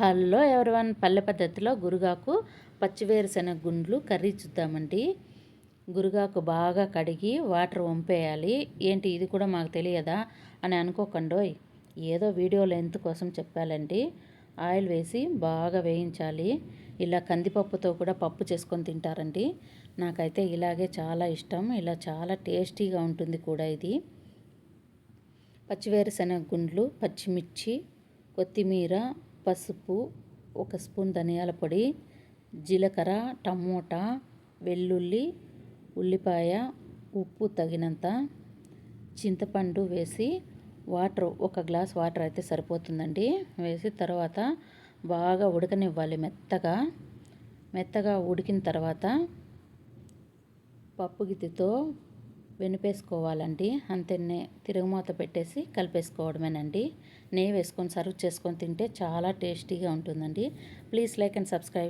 Hello everyone పల్లె పద్ధతిలో గురుగాకు పచ్చివేరుశనగ గుండ్లు కర్రీ చూద్దామండి. గురుగాకు బాగా కడిగి వాటర్ వంపేయాలి. ఏంటి ఇది కూడా మాకు తెలియదా అని అనుకోకండోయ్. ఏదో వీడియో లెంత్ కోసం చెప్పాలండి. ఆయిల్ వేసి బాగా వేయించాలి. ఇలా కందిపప్పుతో కూడా పప్పు చేసుకొని తింటారండి. నాకైతే ఇలాగే చాలా ఇష్టం. ఇలా చాలా టేస్టీగా ఉంటుంది కూడా ఇది. పచ్చివేరుశనగ గుండ్లు పచ్చిమిర్చి కొత్తిమీర పసుపు ఒక స్పూన్ ధనియాల పొడి జీలకర్ర టమోటా వెల్లుల్లి ఉల్లిపాయ ఉప్పు తగినంత చింతపండు వేసి వాటర్ ఒక గ్లాస్ వాటర్ అయితే సరిపోతుందండి. వేసి తర్వాత బాగా ఉడకనివ్వాలి మెత్తగా. మెత్తగా ఉడికిన తర్వాత పప్పు గిత్తితో వెనిపేసుకోవాలండి. అంతే తిరుగుమూత పెట్టేసి కలిపేసుకోవడమేనండి. నెయ్యి వేసుకొని సర్వ్ చేసుకొని తింటే చాలా టేస్టీగా ఉంటుందండి. Please like and subscribe.